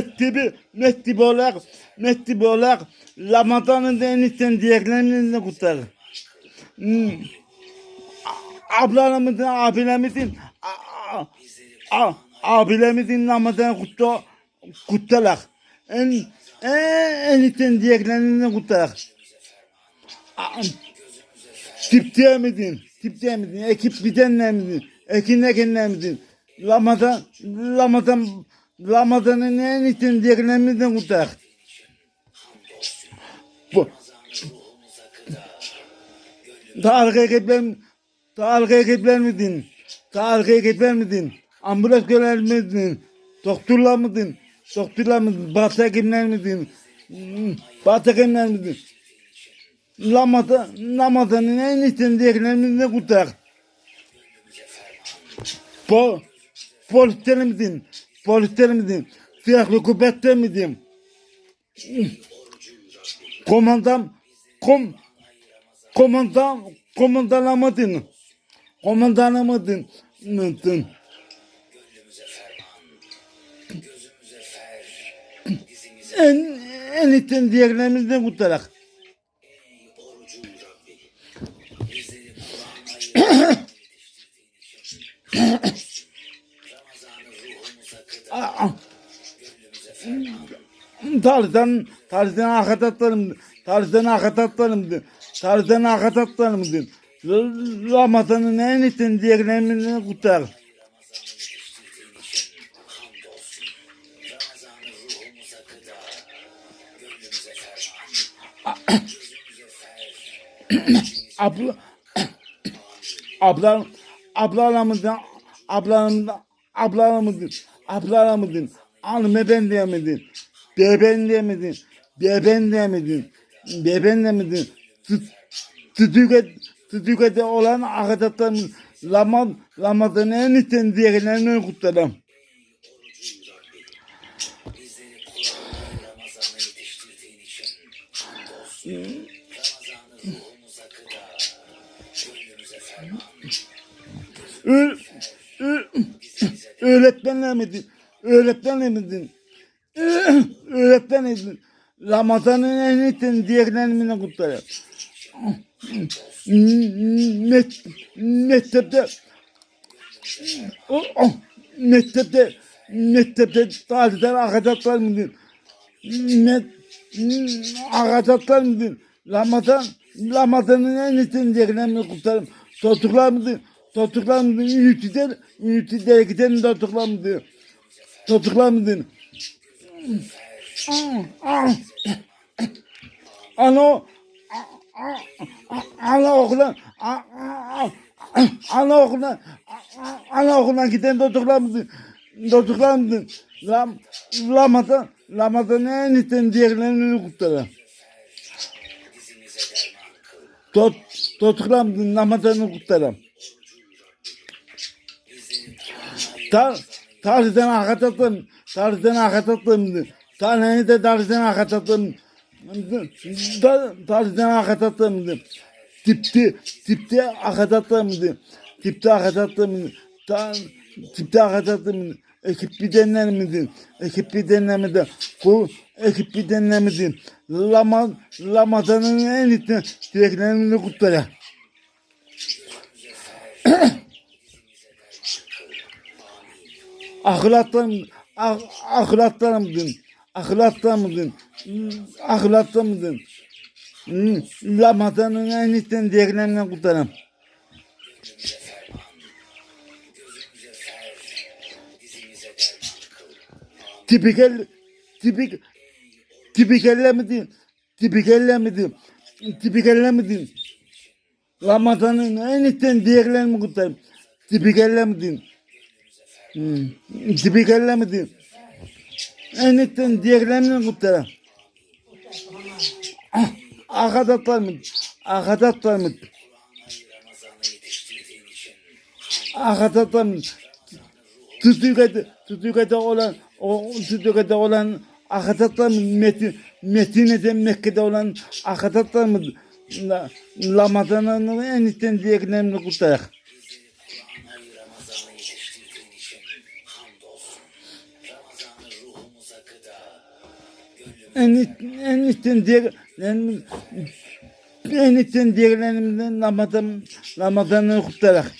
Mektebi, mektebi olarak, mektebi olarak Ramazan'ın da en iyisinden diğerlerini kurtar. Hmm. Ablalarımızın, abilerimizin, abilerimizin Ramazan'ı kutlu, kutlarak. En, en, en iyisinden diğerlerini kurtarak. A- Tip diyemedin, tip diyemedin, ekip bidenlerimizin, ekin ekenlerimizin, Ramazan, Ramazan, Ramazan'ın en iyisini diğerlerimizden kurtar. Bu, Tarık ekiplerim, Tarık ekiplerimizin, Tarık ekiplerimizin, ambulans görevlimizin, doktorlarımızın, doktorlarımızın, batı hekimlerimizin, batı hekimlerimizin, Ramazan, Ramazan'ın en iyisini diğerlerimizden kurtar. Po, polislerimizin, polislerimizin, silahlı kuvvetlerimizin, komandan, kom, komandan, komandanlamadın, komandanlamadın, mıntın. En, en iyisini diğerlerimizden kurtarak. Tarzan, tarzan akatatlarımdı. Tarzan akatatlarımdı. Tarzan akatatlarımdı. Ramazan'ın en iyisini diğerlerini kurtar. Abla, abla, ablalarımızdan, ablalarımızdan, ablalarımızdan, ablalarımızdan, hanımefendi diyemedin, beyefendi diyemedin, beyefendi diyemedin, beyefendi diyemedin, tütüket, tütükete olan arkadaşlarımız, Ramaz, Ramazan'ın en iyisini diğerlerini kutlarım. Öğretmenler miydin? Öğretmenler miydin? Öğretmen miydin? Ramazan'ın en iyisini diğerlerini kutlarım. Mektepte mektepte mektepte tarihten arkadaşlar mıydın? Met, arkadaşlar mıydın? Ramazan Ramazan'ın en iyisini diğerlerini kutlarım. Çocuklar mıydın? Çocuklar mıydın? Ünitide, ünitede giden çocuklar mıydın? Çocuklar mıydın? Ana ana okula ana okula ana okula giden? Çocuklar mıydın? Ram, Ramazan Ramazan'ın en iyisini diğerlerini kutlarım. Dizimize derman kıl. Tot, çocuklar mıydın? Ramazan'ı kutlarım. Tar, tarzdan akatatım, tarzdan akatatım, taneni de tarzdan akatatım, tarzdan akatatım, tipti, tipti akatatım, tipti akatatım, tipti akatatım, ekip bir denlemedi, ekip bir denlemedi, bu ekip bir denlemedi, Lama, Ramazan'ın en iyisi dileklerini kutlayalım. Ahlaktan ah, ahlaktan mıdın? Ahlaktan mıdın? Ahlaktan mıdın? Hmm, Ramazan'ın en iyisinden diğerlerinden kurtarım. Tipikal, tipik, miydin? Tipikalle miydin? Ramazan'ın en iyisinden diğerlerini kurtarım. Tipikalle miydin? Hmm. Tipikalle miydin? En iyisinden diğerlerini kurtarım. Ah, mı? Arkadaşlar mı? Ramazan'ı yetiştirdiğin için Arkadaşlar mı? Tütükede, tütükede olan, o tütükede olan arkadaşlar mı? Metin, Medine'de Mekke'de olan arkadaşlar mı? Ramazan'ın en iyisinden diğerlerini en en üstten diğer en, en üstten diğerlerimizden Ramazan Ramazan'ı kutlarak